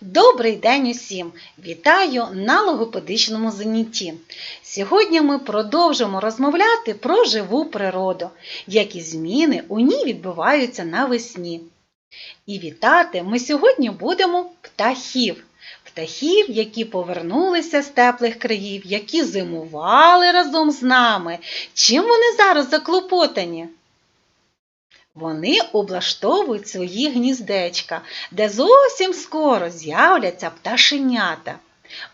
Добрий день усім! Вітаю на логопедичному занятті. Сьогодні ми продовжимо розмовляти про живу природу, які зміни у ній відбуваються навесні. І вітати ми сьогодні будемо птахів. Птахів, які повернулися з теплих країв, які зимували разом з нами. Чим вони зараз заклопотані? Вони облаштовують свої гніздечка, де зовсім скоро з'являться пташенята.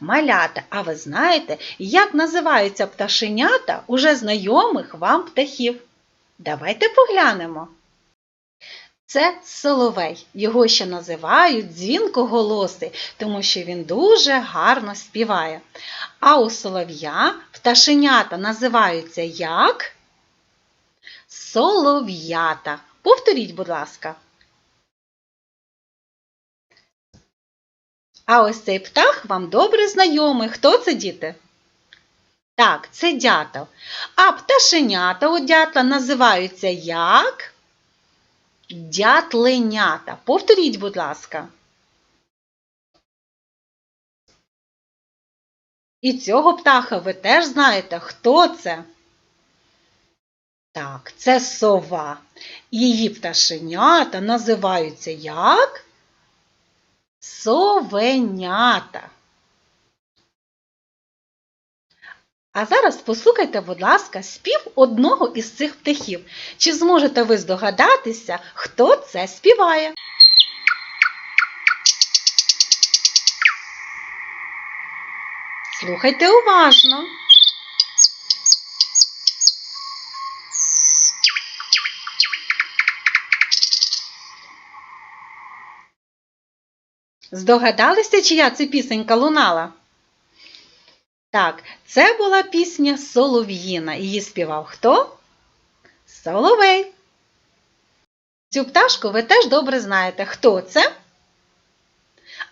Малята, а ви знаєте, як називаються пташенята уже знайомих вам птахів? Давайте поглянемо. Це соловей. Його ще називають дзвінкоголосий, тому що він дуже гарно співає. А у солов'я пташенята називаються як? Солов'ята. Повторіть, будь ласка. А ось цей птах вам добре знайомий. Хто це, діти? Так, це дятел. А пташенята у дятла називаються як? Дятленята. Повторіть, будь ласка. І цього птаха ви теж знаєте, хто це? Так, це сова. Її пташенята називаються як? Совенята. А зараз послухайте, будь ласка, спів одного із цих птахів. Чи зможете ви здогадатися, хто це співає? Слухайте уважно. Здогадалися, чия це пісенька лунала? Так, це була пісня Солов'їна. Її співав хто? Соловей. Цю пташку ви теж добре знаєте, хто це?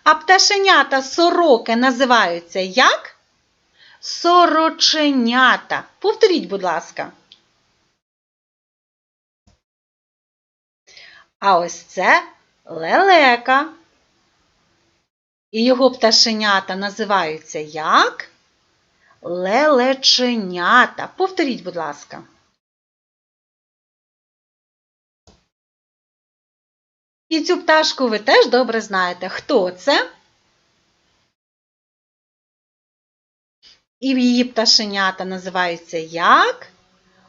А пташенята сороки називаються як? Сороченята. Повторіть, будь ласка. А ось це лелека. І його пташенята називаються як? Лелеченята. Повторіть, будь ласка. І цю пташку ви теж добре знаєте. Хто це? І її пташенята називаються як?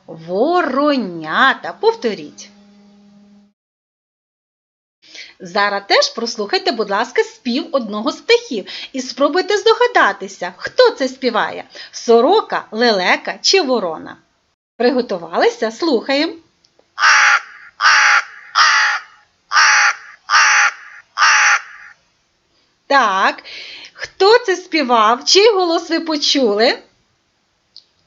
Воронята. Повторіть. Зараз теж прослухайте, будь ласка, спів одного з птахів і спробуйте здогадатися, хто це співає сорока, лелека чи ворона. Приготувалися? Слухаємо. Так, хто це співав? Чий голос ви почули?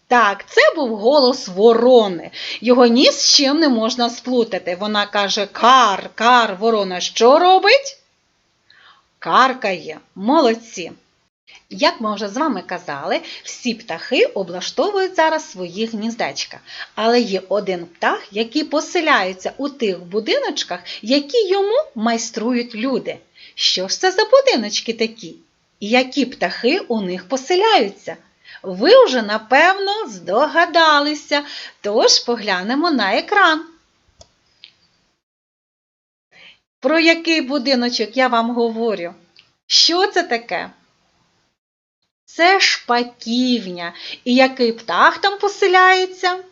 Так, це був голос ворони. Його ні з чим не можна сплутати. Вона каже: Кар, кар, ворона що робить? Каркає. Молодці. Як ми вже з вами казали, всі птахи облаштовують зараз свої гніздечка. Але є один птах, який поселяється у тих будиночках, які йому майструють люди. Що ж це за будиночки такі? І які птахи у них поселяються? Ви вже, напевно, здогадалися, тож поглянемо на екран. Про який будиночок я вам говорю? Що це таке? Це шпаківня. І який птах там поселяється?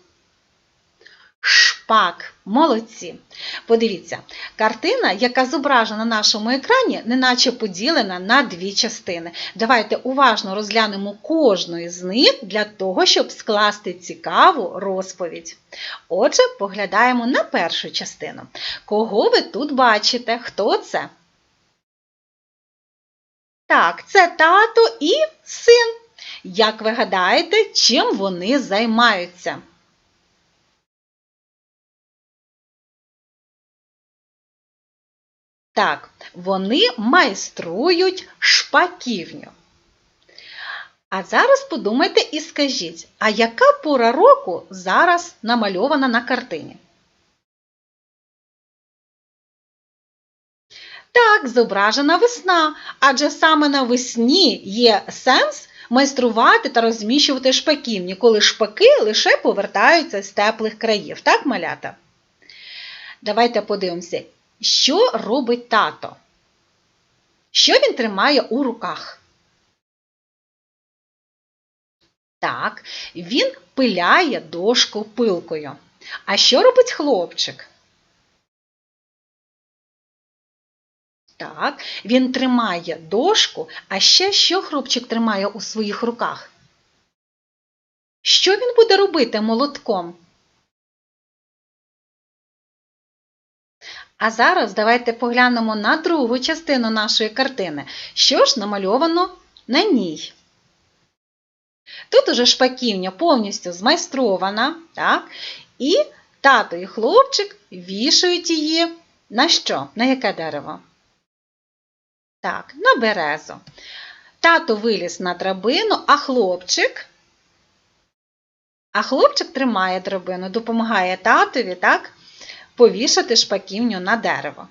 Шпак. Молодці. Подивіться, картина, яка зображена на нашому екрані, неначе поділена на дві частини. Давайте уважно розглянемо кожну із них для того, щоб скласти цікаву розповідь. Отже, поглядаємо на першу частину. Кого ви тут бачите? Хто це? Так, це тато і син. Як ви гадаєте, чим вони займаються? Так, вони майструють шпаківню. А зараз подумайте і скажіть, а яка пора року зараз намальована на картині? Так, зображена весна, адже саме на весні є сенс майструвати та розміщувати шпаківні, коли шпаки лише повертаються з теплих країв. Так, малята? Давайте подивимося, що робить тато. Що він тримає у руках? Так, він пиляє дошку пилкою. А що робить хлопчик? Так, він тримає дошку, а ще що хлопчик тримає у своїх руках? Що він буде робити молотком? А зараз давайте поглянемо на другу частину нашої картини. Що ж намальовано на ній? Тут уже шпаківня повністю змайстрована, так? і тато і хлопчик вішають її на що? На яке дерево? Так, на березу. Тато виліз на драбину, а хлопчик. А хлопчик тримає драбину, допомагає татові, так? Повішати шпаківню на дерево.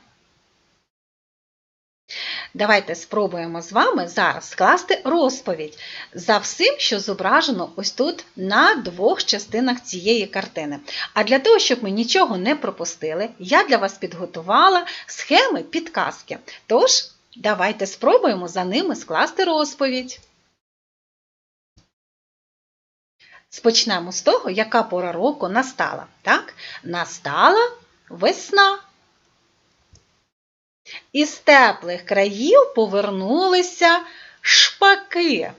Давайте спробуємо з вами зараз скласти розповідь за всім, що зображено ось тут на двох частинах цієї картини. А для того, щоб ми нічого не пропустили, я для вас підготувала схеми підказки. Тож, давайте спробуємо за ними скласти розповідь. Спочнемо з того, яка пора року настала. Так? Настала весна. Із теплих країв повернулися шпаки.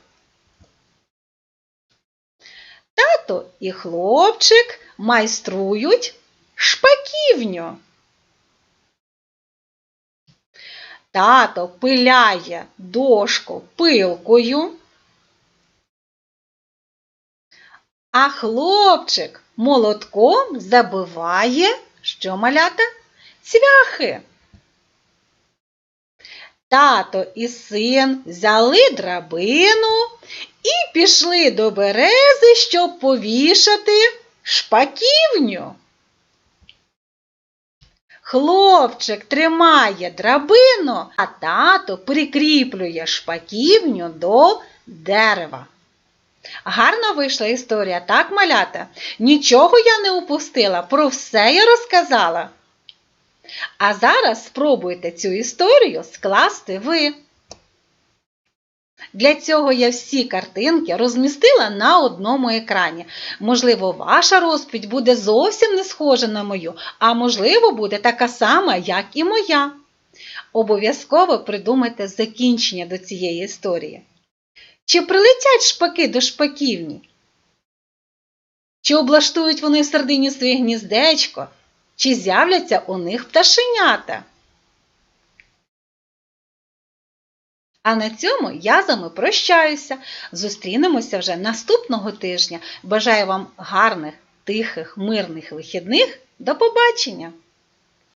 Тато і хлопчик майструють шпаківню. Тато пиляє дошку пилкою, а хлопчик молотком забиває, що малята? Цвяхи. Тато і син взяли драбину і пішли до берези, щоб повішати шпаківню. Хлопчик тримає драбину, а тато прикріплює шпаківню до дерева. Гарна вийшла історія, так, малята? Нічого я не упустила, про все я розказала. А зараз спробуйте цю історію скласти ви. Для цього я всі картинки розмістила на одному екрані. Можливо, ваша розповідь буде зовсім не схожа на мою, а можливо, буде така сама, як і моя. Обов'язково придумайте закінчення до цієї історії. Чи прилетять шпаки до шпаківні? Чи облаштують вони в середині своє гніздечко? Чи з'являться у них пташенята? А на цьому я з вами прощаюся. Зустрінемося вже наступного тижня. Бажаю вам гарних, тихих, мирних вихідних. До побачення!